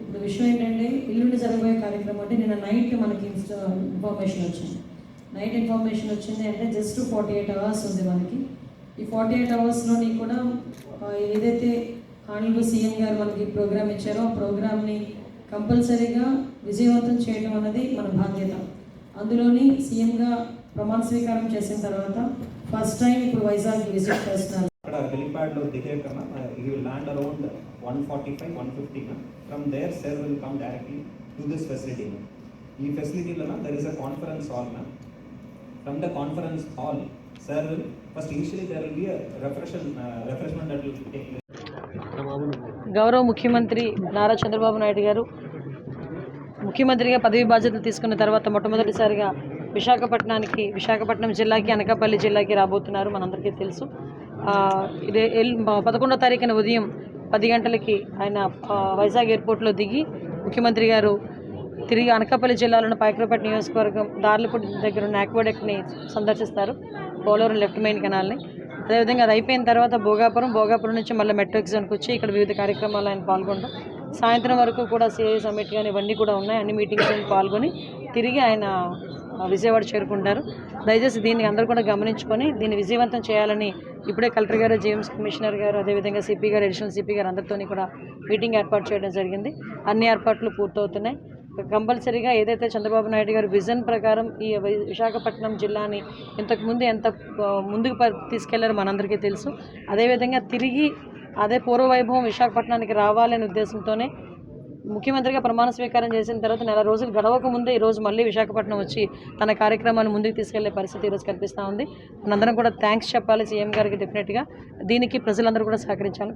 ఇప్పుడు విషయం ఏంటంటే ఇల్లుండి జరగబోయే కార్యక్రమం అంటే నిన్న నైట్ మనకి ఇన్ఫర్మేషన్ వచ్చింది. నైట్ ఇన్ఫర్మేషన్ వచ్చింది అంటే జస్ట్ ఫార్టీ ఎయిట్ అవర్స్ ఉంది మనకి. ఈ ఫార్టీ ఎయిట్ అవర్స్లోని కూడా ఏదైతే ఆనరబుల్ సీఎం గారు మనకి ప్రోగ్రామ్ ఇచ్చారో ఆ ప్రోగ్రామ్ని కంపల్సరీగా విజయవంతం చేయడం అనేది మన బాధ్యత. అందులోని సీఎంగా ప్రమాణ స్వీకారం చేసిన తర్వాత ఫస్ట్ టైం ఇప్పుడు వైజాగ్ విజిట్ చేస్తున్నారు. అక్కడ హెలిప్యాడ్లో దిగే కన్నా you will land around one forty five one fifty from there sir will come directly to this facility ఈ ఫెసిలిటీలో there is a conference hall ma'am from the conference hall sir first initially there will be refreshment refreshment will take గౌరవ ముఖ్యమంత్రి నారా చంద్రబాబు నాయుడు గారు ముఖ్యమంత్రిగా పదవి బాధ్యతలు తీసుకున్న తర్వాత మొట్టమొదటిసారిగా విశాఖపట్నానికి విశాఖపట్నం జిల్లాకి అనకాపల్లి జిల్లాకి రాబోతున్నారు మనందరికీ తెలుసు. ఇదే ఎల్- పదకొండో తారీఖున ఉదయం పది గంటలకి ఆయన వైజాగ్ ఎయిర్పోర్ట్లో దిగి ముఖ్యమంత్రి గారు తిరిగి అనకాపల్లి జిల్లాలోని పాయకరపేట నియోజకవర్గం దార్లపూడి దగ్గర ఉన్న ఆక్వాడెక్ని సందర్శిస్తారు. పోలవరం లెఫ్ట్ మెయిన్ కెనాల్ని. అదేవిధంగా అది అయిపోయిన తర్వాత భోగాపురం భోగాపురం నుంచి మళ్ళీ మెట్రో ఎగ్జామ్కి వచ్చి ఇక్కడ వివిధ కార్యక్రమాలు ఆయన పాల్గొంటాం సాయంత్రం వరకు కూడా సిఐ సమ్మిట్ కానీ ఇవన్నీ కూడా ఉన్నాయి. అన్ని మీటింగ్స్ పాల్గొని తిరిగి ఆయన విజయవాడ చేరుకుంటారు. దయచేసి దీన్ని అందరూ కూడా గమనించుకొని దీన్ని విజయవంతం చేయాలని ఇప్పుడే కలెక్టర్ గారు జేఎంస్ కమిషనర్ గారు అదేవిధంగా సిపి గారు అడిషనల్ సిపి గారు అందరితోని కూడా మీటింగ్ ఏర్పాటు చేయడం జరిగింది. అన్ని ఏర్పాట్లు పూర్తవుతున్నాయి. కంపల్సరీగా ఏదైతే చంద్రబాబు నాయుడు గారు విజన్ ప్రకారం ఈ వై- విశాఖపట్నం జిల్లాని ఇంతకుముందు ఎంత ముందుకు ప- తీసుకెళ్ళారో మనందరికీ తెలుసు. అదేవిధంగా తిరిగి అదే పూర్వ వైభవం విశాఖపట్నానికి రావాలనే ఉద్దేశంతోనే ముఖ్యమంత్రిగా ప్రమాణ స్వీకారం చేసిన తర్వాత నెల రోజులు గడవక ముందే ఈరోజు మళ్ళీ విశాఖపట్నం వచ్చి తన కార్యక్రమాన్ని ముందుకు తీసుకెళ్ళే పరిస్థితి ఈరోజు కనిపిస్తూ ఉంది. మనందరం కూడా థ్యాంక్స్ చెప్పాలి సీఎం గారికి డెఫినెట్గా దీనికి ప్రజలందరూ కూడా సహకరించాలి.